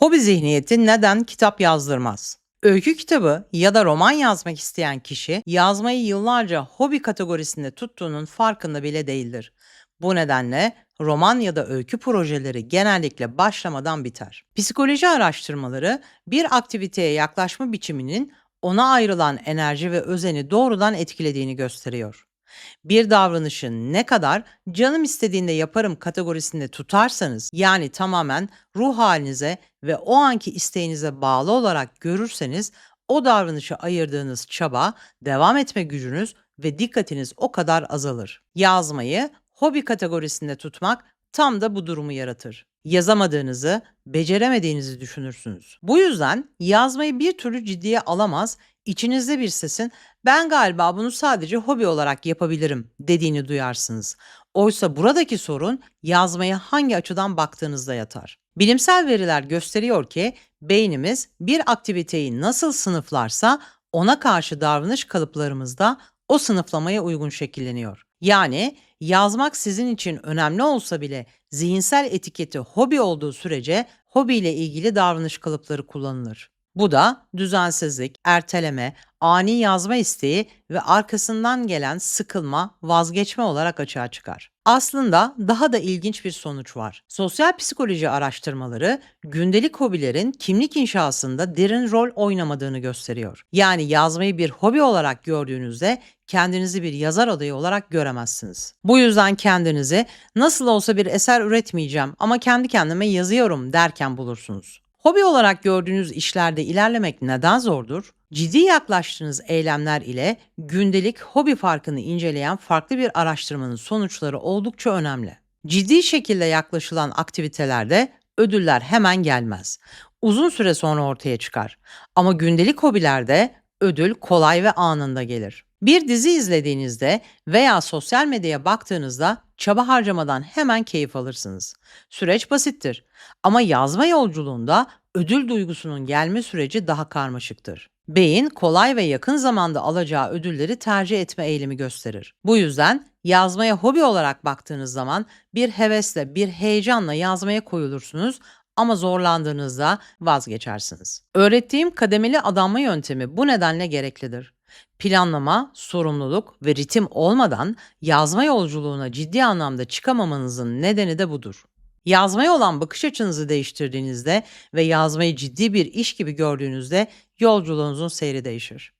Hobi zihniyeti neden kitap yazdırmaz? Öykü kitabı ya da roman yazmak isteyen kişi yazmayı yıllarca hobi kategorisinde tuttuğunun farkında bile değildir. Bu nedenle roman ya da öykü projeleri genellikle başlamadan biter. Psikoloji araştırmaları bir aktiviteye yaklaşma biçiminin ona ayrılan enerji ve özeni doğrudan etkilediğini gösteriyor. Bir davranışı ne kadar canım istediğinde yaparım kategorisinde tutarsanız yani tamamen ruh halinize ve o anki isteğinize bağlı olarak görürseniz o davranışa ayırdığınız çaba, devam etme gücünüz ve dikkatiniz o kadar azalır. Yazmayı hobi kategorisinde tutmak tam da bu durumu yaratır. Yazamadığınızı, beceremediğinizi düşünürsünüz. Bu yüzden yazmayı bir türlü ciddiye alamaz, içinizde bir sesin ben galiba bunu sadece hobi olarak yapabilirim dediğini duyarsınız. Oysa buradaki sorun yazmaya hangi açıdan baktığınızda yatar. Bilimsel veriler gösteriyor ki beynimiz bir aktiviteyi nasıl sınıflarsa ona karşı davranış kalıplarımız da o sınıflamaya uygun şekilleniyor. Yani yazmak sizin için önemli olsa bile zihinsel etiketi hobi olduğu sürece hobiyle ilgili davranış kalıpları kullanılır. Bu da düzensizlik, erteleme, ani yazma isteği ve arkasından gelen sıkılma, vazgeçme olarak açığa çıkar. Aslında daha da ilginç bir sonuç var. Sosyal psikoloji araştırmaları gündelik hobilerin kimlik inşasında derin rol oynamadığını gösteriyor. Yani yazmayı bir hobi olarak gördüğünüzde kendinizi bir yazar adayı olarak göremezsiniz. Bu yüzden kendinizi nasıl olsa bir eser üretmeyeceğim ama kendi kendime yazıyorum derken bulursunuz. Hobi olarak gördüğünüz işlerde ilerlemek neden zordur? Ciddi yaklaştığınız eylemler ile gündelik hobi farkını inceleyen farklı bir araştırmanın sonuçları oldukça önemli. Ciddi şekilde yaklaşılan aktivitelerde ödüller hemen gelmez. Uzun süre sonra ortaya çıkar. Ama gündelik hobilerde ödül kolay ve anında gelir. Bir dizi izlediğinizde veya sosyal medyaya baktığınızda çaba harcamadan hemen keyif alırsınız. Süreç basittir ama yazma yolculuğunda ödül duygusunun gelme süreci daha karmaşıktır. Beyin kolay ve yakın zamanda alacağı ödülleri tercih etme eğilimi gösterir. Bu yüzden yazmaya hobi olarak baktığınız zaman bir hevesle, bir heyecanla yazmaya koyulursunuz ama zorlandığınızda vazgeçersiniz. Öğrettiğim kademeli adanma yöntemi bu nedenle gereklidir. Planlama, sorumluluk ve ritim olmadan yazma yolculuğuna ciddi anlamda çıkamamanızın nedeni de budur. Yazmaya olan bakış açınızı değiştirdiğinizde ve yazmayı ciddi bir iş gibi gördüğünüzde yolculuğunuzun seyri değişir.